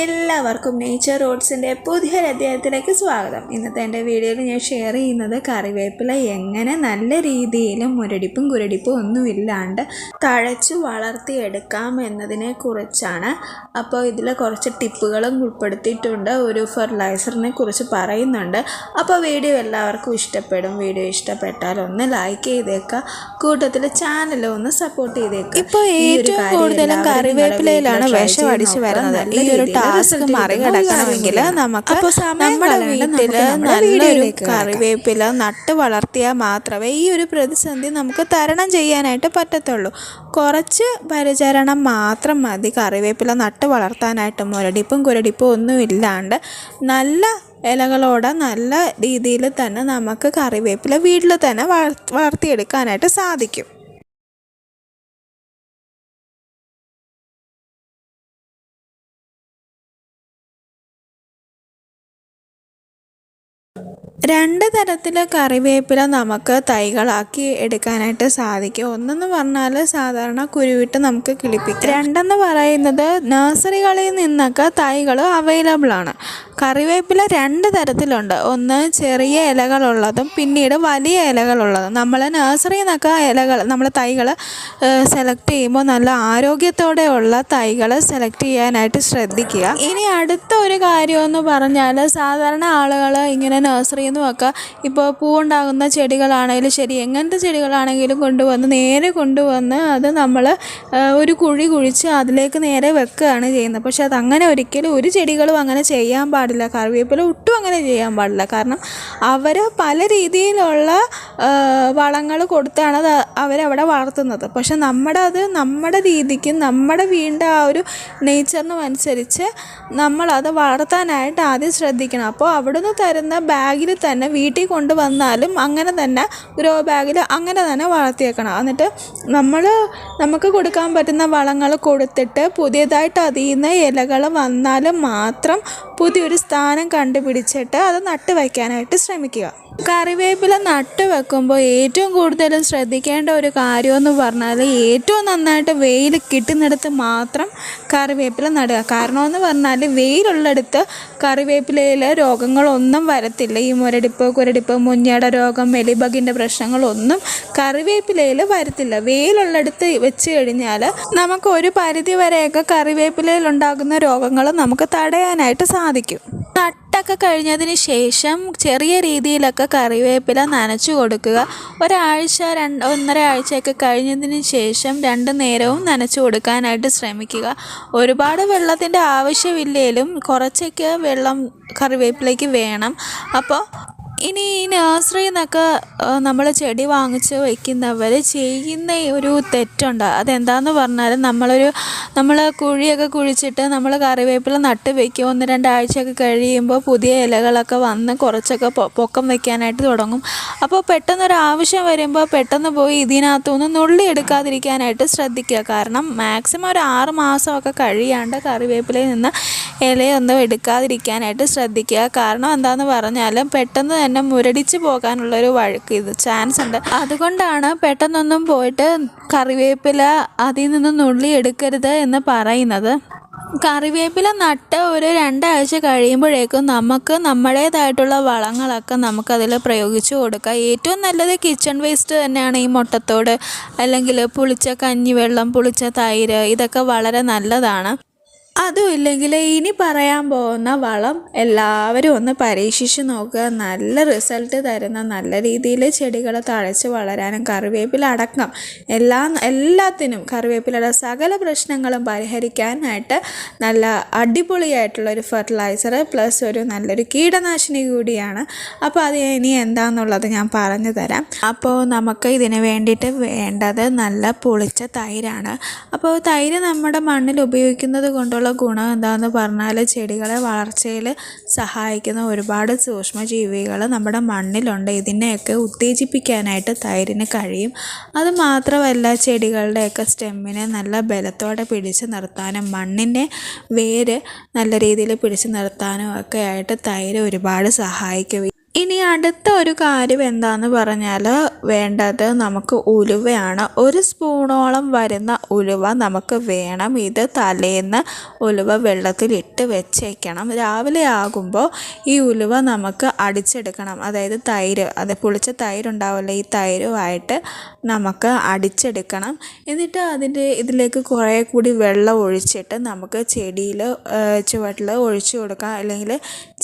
എല്ലാവർക്കും നേച്ചർ റോഡ്സിന്റെ പുതിയൊരു അധ്യായത്തിലേക്ക് സ്വാഗതം. ഇന്നത്തെ എന്റെ വീഡിയോയിൽ ഞാൻ ഷെയർ ചെയ്യുന്നത് കറിവേപ്പില എങ്ങനെ നല്ല രീതിയിലും മുരടിപ്പും കുരടിപ്പും ഒന്നുമില്ലാണ്ട് തഴച്ചു വളർത്തിയെടുക്കാം എന്നതിനെ കുറിച്ചാണ്. അപ്പോൾ ഇതിൽ കുറച്ച് ടിപ്പുകളും ഉൾപ്പെടുത്തിയിട്ടുണ്ട്. ഒരു ഫെർട്ടിലൈസറിനെ കുറിച്ച് പറയുന്നുണ്ട്. അപ്പോൾ വീഡിയോ എല്ലാവർക്കും ഇഷ്ടപ്പെടും. വീഡിയോ ഇഷ്ടപ്പെട്ടാൽ ഒന്ന് ലൈക്ക് ചെയ്തേക്കുക കൂട്ടത്തിൽ ചാനൽ ഒന്ന് സപ്പോർട്ട് ചെയ്തേക്കുക ഇപ്പോൾ ഏറ്റവും കൂടുതലും കറിവേപ്പിലയിലാണ് വിഷം അടിച്ച് വരുന്നത്. ഈ ഒരു ടാസ്ക് മറികടക്കണമെങ്കിൽ നമുക്ക് നമ്മുടെ വീട്ടിൽ നല്ലൊരു കറിവേപ്പില നട്ട് വളർത്തിയാൽ മാത്രമേ ഈ ഒരു പ്രതിസന്ധി നമുക്ക് തരണം ചെയ്യാനായിട്ട് പറ്റത്തുള്ളൂ. കുറച്ച് പരിചരണം മാത്രം മതി. കറിവേപ്പില നട്ട് വളർത്താനായിട്ട് മുരടിപ്പും കുരടിപ്പും ഒന്നും ഇല്ലാണ്ട് നല്ല ഇലകളോടെ നല്ല രീതിയിൽ തന്നെ നമുക്ക് കറിവേപ്പില വീട്ടിൽ തന്നെ വളർ വളർത്തിയെടുക്കാനായിട്ട് സാധിക്കും. രണ്ട് തരത്തിൽ കറിവേപ്പില നമുക്ക് തൈകളാക്കി എടുക്കാനായിട്ട് സാധിക്കും. ഒന്നെന്ന് പറഞ്ഞാൽ സാധാരണ കുരുവിട്ട് നമുക്ക് കിളിപ്പിക്കാം. രണ്ടെന്ന് പറയുന്നത് നഴ്സറികളിൽ നിന്നൊക്കെ തൈകൾ അവൈലബിൾ ആണ്. കറിവേപ്പില രണ്ട് തരത്തിലുണ്ട്. ഒന്ന് ചെറിയ ഇലകളുള്ളതും പിന്നീട് വലിയ ഇലകളുള്ളതും. നമ്മൾ നഴ്സറിയിൽ നിന്നൊക്കെ ഇലകൾ നമ്മൾ തൈകൾ സെലക്ട് ചെയ്യുമ്പോൾ നല്ല ആരോഗ്യത്തോടെയുള്ള തൈകൾ സെലക്ട് ചെയ്യാനായിട്ട് ശ്രദ്ധിക്കുക. ഇനി അടുത്ത ഒരു കാര്യമെന്ന് പറഞ്ഞാൽ സാധാരണ ആളുകൾ ഇങ്ങനെ നഴ്സറിയിൽ നിന്നുമൊക്കെ ഇപ്പോൾ പൂവുണ്ടാകുന്ന ചെടികളാണെങ്കിലും ശരി എങ്ങനത്തെ ചെടികളാണെങ്കിലും കൊണ്ടുവന്ന് നേരെ കൊണ്ടുവന്ന് അത് നമ്മൾ ഒരു കുഴി കുഴിച്ച് അതിലേക്ക് നേരെ വെക്കുകയാണ് ചെയ്യുന്നത്. പക്ഷേ അത് അങ്ങനെ ഒരിക്കലും ഒരു ചെടികളും അങ്ങനെ ചെയ്യാൻ പാടില്ല. കറിവേപ്പില ഒട്ടും അങ്ങനെ ചെയ്യാൻ പാടില്ല. കാരണം അവർ പല രീതിയിലുള്ള വളങ്ങൾ കൊടുത്താണ് അത് അവരവിടെ വളർത്തുന്നത്. പക്ഷെ നമ്മുടെ അത് നമ്മുടെ രീതിക്ക് നമ്മുടെ വീണ്ട ആ ഒരു നേച്ചറിനും അനുസരിച്ച് നമ്മളത് വളർത്താനായിട്ട് ആദ്യം ശ്രദ്ധിക്കണം. അപ്പോൾ അവിടുന്ന് തരുന്ന ബാഗിൽ തന്നെ വീട്ടിൽ കൊണ്ടുവന്നാലും അങ്ങനെ തന്നെ ഗ്രോ ബാഗിൽ അങ്ങനെ തന്നെ വളർത്തിയേക്കണം. എന്നിട്ട് നമ്മൾ നമുക്ക് കൊടുക്കാൻ പറ്റുന്ന വളങ്ങൾ കൊടുത്തിട്ട് പുതിയതായിട്ട് അതിൽ നിന്ന് ഇലകൾ വന്നാൽ മാത്രം പുതിയൊരു സ്ഥാനം കണ്ടുപിടിച്ചിട്ട് അത് നട്ട് വയ്ക്കാനായിട്ട് ശ്രമിക്കുക. കറിവേപ്പില നട്ട് വെക്കുമ്പോൾ ഏറ്റവും കൂടുതലും ശ്രദ്ധിക്കേണ്ട ഒരു കാര്യമെന്ന് പറഞ്ഞാൽ ഏറ്റവും നന്നായിട്ട് വെയിൽ കിട്ടുന്നിടത്ത് മാത്രം കറിവേപ്പില നടുക. കാരണമെന്ന് പറഞ്ഞാൽ വെയിലുള്ളിടത്ത് കറിവേപ്പിലയിൽ രോഗങ്ങളൊന്നും വരത്തില്ല. ഈ മുരടിപ്പ് കുരടിപ്പ് മുഞ്ഞയുടെ രോഗം മെലിബഗിന്റെ പ്രശ്നങ്ങളൊന്നും കറിവേപ്പിലയിൽ വരത്തില്ല. വെയിലുള്ളിടത്ത് വെച്ച് കഴിഞ്ഞാൽ നമുക്ക് ഒരു പരിധി വരെയൊക്കെ കറിവേപ്പിലയിൽ ഉണ്ടാകുന്ന രോഗങ്ങൾ നമുക്ക് തടയാനായിട്ട് സാധിക്കും. നട്ടൊക്കെ കഴിഞ്ഞതിന് ശേഷം ചെറിയ രീതിയിലൊക്കെ കറിവേപ്പില നനച്ചു കൊടുക്കുക. ഒരാഴ്ച രണ്ട് ഒന്നര ആഴ്ചയൊക്കെ കഴിഞ്ഞതിന് ശേഷം രണ്ട് നേരവും നനച്ചു കൊടുക്കാനായിട്ട് ശ്രമിക്കുക. ഒരുപാട് വെള്ളത്തിന്റെ ആവശ്യമില്ലെങ്കിലും കുറച്ചൊക്കെ വെള്ളം കറിവേപ്പിലേക്ക് വേണം. അപ്പോൾ ഇനി ഇനി നഴ്സറിയിൽ നമ്മൾ ചെടി വാങ്ങിച്ച് വയ്ക്കുന്നവർ ചെയ്യുന്ന ഒരു തെറ്റുണ്ട്. അതെന്താന്ന് പറഞ്ഞാൽ നമ്മളൊരു നമ്മൾ കുഴിയൊക്കെ കുഴിച്ചിട്ട് നമ്മൾ കറിവേപ്പില നട്ട് വയ്ക്കും ഒന്ന് രണ്ടാഴ്ചയൊക്കെ കഴിയുമ്പോൾ പുതിയ ഇലകളൊക്കെ വന്ന് കുറച്ചൊക്കെ പൊക്കം വയ്ക്കാനായിട്ട് തുടങ്ങും. അപ്പോൾ പെട്ടെന്നൊരു ആവശ്യം വരുമ്പോൾ പെട്ടെന്ന് പോയി ഇതിനകത്തുനിന്ന് നുള്ളി എടുക്കാതിരിക്കാനായിട്ട് ശ്രദ്ധിക്കുക. കാരണം മാക്സിമം ഒരു ആറ് മാസമൊക്കെ കഴിയാണ്ട് കറിവേപ്പിലയിൽ നിന്ന് ഇലയൊന്നും എടുക്കാതിരിക്കാനായിട്ട് ശ്രദ്ധിക്കുക. കാരണം എന്താണെന്ന് പറഞ്ഞാലും പെട്ടെന്ന് തന്നെ മുരടിച്ച് പോകാനുള്ളൊരു വഴക്ക് ഇത് ചാൻസ് ഉണ്ട്. അതുകൊണ്ടാണ് പെട്ടെന്നൊന്നും പോയിട്ട് കറിവേപ്പില അതിൽ നിന്ന് നുള്ളി എടുക്കരുത് എന്ന് പറയുന്നത്. കറിവേപ്പില നട്ട് ഒരു രണ്ടാഴ്ച കഴിയുമ്പോഴേക്കും നമുക്ക് നമ്മുടേതായിട്ടുള്ള വളങ്ങളൊക്കെ നമുക്കതിൽ പ്രയോഗിച്ചു കൊടുക്കാം. ഏറ്റവും നല്ലത് കിച്ചൺ വേസ്റ്റ് തന്നെയാണ് ഈ മുട്ടത്തോട്. അല്ലെങ്കിൽ പുളിച്ച കഞ്ഞിവെള്ളം പുളിച്ച തൈര് ഇതൊക്കെ വളരെ നല്ലതാണ്. അതും ഇല്ലെങ്കിൽ ഇനി പറയാൻ പോകുന്ന വളം എല്ലാവരും ഒന്ന് പരീക്ഷിച്ച് നോക്കുക. നല്ല റിസൾട്ട് തരുന്ന നല്ല രീതിയിൽ ചെടികൾ തഴച്ച് വളരാനും കറിവേപ്പില അടക്കം എല്ലാ എല്ലാത്തിനും കറിവേപ്പിലയുടെ സകല പ്രശ്നങ്ങളും പരിഹരിക്കാനായിട്ട് നല്ല അടിപൊളിയായിട്ടുള്ള ഒരു ഫെർട്ടിലൈസർ പ്ലസ് ഒരു നല്ലൊരു കീടനാശിനി കൂടിയാണ്. അപ്പോൾ അത് ഇനി എന്താണെന്നുള്ളത് ഞാൻ പറഞ്ഞു തരാം. അപ്പോൾ നമുക്ക് ഇതിന് വേണ്ടിയിട്ട് വേണ്ടത് നല്ല പൊളിച്ച തൈരാണ്. അപ്പോൾ തൈര് നമ്മുടെ മണ്ണിൽ ഉപയോഗിക്കുന്നത് കൊണ്ടുള്ള ഗുണം എന്താണെന്ന് പറഞ്ഞാൽ ചെടികളെ വളർച്ചയിൽ സഹായിക്കുന്ന ഒരുപാട് സൂക്ഷ്മജീവികൾ നമ്മുടെ മണ്ണിലുണ്ട്. ഇതിനെയൊക്കെ ഉത്തേജിപ്പിക്കാനായിട്ട് തൈരിന് കഴിയും. അത് മാത്രമല്ല ചെടികളുടെയൊക്കെ സ്റ്റെമ്മിനെ നല്ല ബലത്തോടെ പിടിച്ചു നിർത്താനും മണ്ണിന്റെ വേര് നല്ല രീതിയിൽ പിടിച്ചു നിർത്താനും ഒക്കെ ആയിട്ട് തൈര് ഒരുപാട് സഹായിക്കും. ഇനി അടുത്ത ഒരു കാര്യം എന്താന്ന് പറഞ്ഞാൽ വേണ്ടത് നമുക്ക് ഉലുവയാണ്. ഒരു സ്പൂണോളം വരുന്ന ഉലുവ നമുക്ക് വേണം. ഇത് തലേന്ന് ഉലുവ വെള്ളത്തിലിട്ട് വെച്ചേക്കണം. രാവിലെ ആകുമ്പോൾ ഈ ഉലുവ നമുക്ക് അടിച്ചെടുക്കണം. അതായത് തൈര് അത് പുളിച്ച തൈര് ഉണ്ടാവില്ല ഈ തൈരുമായിട്ട് നമുക്ക് അടിച്ചെടുക്കണം. എന്നിട്ട് അതിന്റെ ഇതിലേക്ക് കുറേ കൂടി വെള്ളം ഒഴിച്ചിട്ട് നമുക്ക് ചെടിയിൽ ചുവട്ടിൽ ഒഴിച്ചു കൊടുക്കാം. അല്ലെങ്കിൽ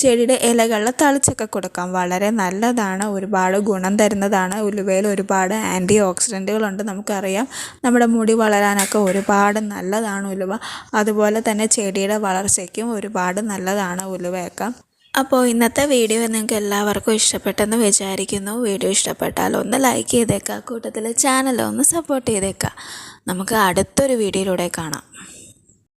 ചെടിയുടെ ഇലകളിൽ തളിച്ചൊക്കെ കൊടുക്കാം. വളരെ നല്ലതാണ് ഒരുപാട് ഗുണം തരുന്നതാണ്. ഉലുവയിൽ ഒരുപാട് ആന്റി ഓക്സിഡന്റുകളുണ്ട് നമുക്കറിയാം. നമ്മുടെ മുടി വളരാനൊക്കെ ഒരുപാട് നല്ലതാണ് ഉലുവ. അതുപോലെ തന്നെ ചെടിയുടെ വളർച്ചയ്ക്കും ഒരുപാട് നല്ലതാണ് ഉലുവയൊക്കെ. അപ്പോൾ ഇന്നത്തെ വീഡിയോ നിങ്ങൾക്ക് എല്ലാവർക്കും ഇഷ്ടപ്പെട്ടെന്ന് വിചാരിക്കുന്നു. വീഡിയോ ഇഷ്ടപ്പെട്ടാൽ ഒന്ന് ലൈക്ക് ചെയ്തേക്കുക. കൂട്ടത്തിൽ ചാനൽ ഒന്ന് സപ്പോർട്ട് ചെയ്തേക്കുക. നമുക്ക് അടുത്തൊരു വീഡിയോയിലൂടെ കാണാം.